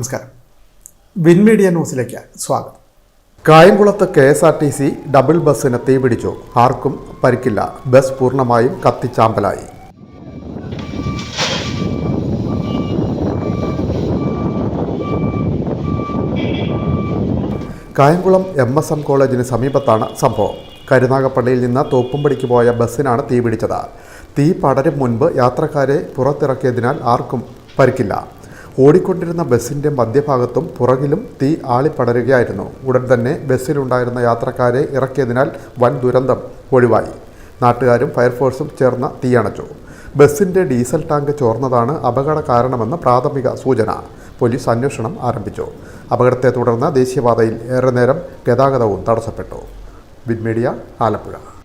നമസ്കാരം. Win media ന്യൂസിലേക്ക് സ്വാഗതം. കായംകുളത്ത് K S R T C double ബസ്സിന് തീപിടിച്ചു ആർക്കും പരിക്കില്ല. ബസ് പൂർണമായും കത്തിച്ചാമ്പലായി. കായംകുളം എം എസ് എം കോളേജിന് സമീപത്താണ് സംഭവം. കരുനാഗപ്പള്ളിയിൽ നിന്ന് തോപ്പുംപടിക്ക് പോയ ബസ്സിനാണ് തീപിടിച്ചത് തീ പടരും മുൻപ് യാത്രക്കാരെ പുറത്തിറക്കിയതിനാൽ ആർക്കും പരിക്കില്ല. ഓടിക്കൊണ്ടിരുന്ന ബസ്സിന്റെ മധ്യഭാഗത്തും പുറകിലും തീ ആളിപ്പടരുകയായിരുന്നു. ഉടൻ തന്നെ ബസ്സിലുണ്ടായിരുന്ന യാത്രക്കാരെ ഇറക്കിയതിനാൽ വൻ ദുരന്തം ഒഴിവായി. നാട്ടുകാരും ഫയർഫോഴ്സും ചേർന്ന് തീയണച്ചു. ബസ്സിന്റെ ഡീസൽ ടാങ്ക് ചോർന്നതാണ് അപകട കാരണമെന്ന് പ്രാഥമിക സൂചന. പോലീസ് അന്വേഷണം ആരംഭിച്ചു. അപകടത്തെ തുടർന്ന് ദേശീയപാതയിൽ ഏറെ നേരം ഗതാഗതവും തടസ്സപ്പെട്ടു. Win media media Alappuzha.